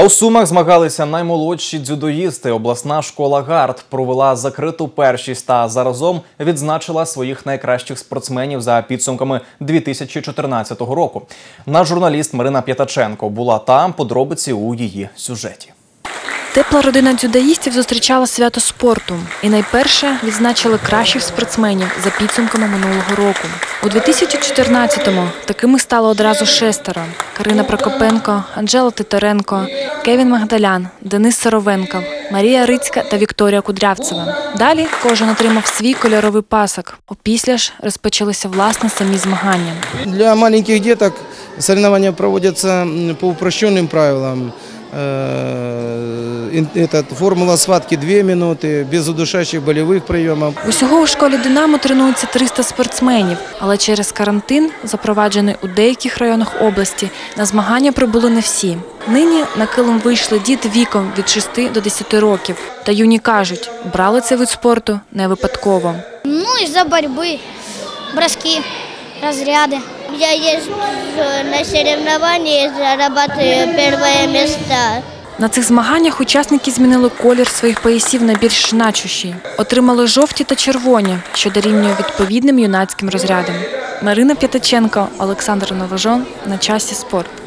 А у Сумах змагалися наймолодші дзюдоїсти. Обласна школа ГАРД провела закриту першість та заразом відзначила своїх найкращих спортсменів за підсумками 2014 року. Наш журналіст Марина П'ятаченко була там. Подробиці у її сюжеті. Тепла родина дзюдоїстів зустрічала свято спорту і найперше відзначили кращих спортсменів за підсумками минулого року. У 2014-му такими стало одразу шестеро: Карина Прокопенко, Анжела Титаренко, Кевін Магдалян, Денис Саровенков, Марія Рицька та Вікторія Кудрявцева. Далі кожен отримав свій кольоровий пасок. Опісля ж розпочалися власне самі змагання. Для маленьких деток соревнования проводятся м, по упрощенным правилам Э, ин- Этот, формула схватки 2 минуты, без удушающих болевых приемов. Усього у школі Динамо тренується 300 спортсменів, але через карантин, запроваджений у деяких районах області, на змагання прибули не всі. Нині на килим вийшли діти віком від 6 до 10 років. Та юні кажуть, брали цей вид спорту не випадково. Ну, из-за борьбы, броски, разряды. Я езжу на соревнования и зарабатываю первое место. На цих змаганнях учасники змінили колір своїх поясів на більш значущий. Отримали жовті та червоні, що дорівнює відповідним юнацьким розрядам. Марина П'ятаченко, Олександр Новожон. На часі спорт.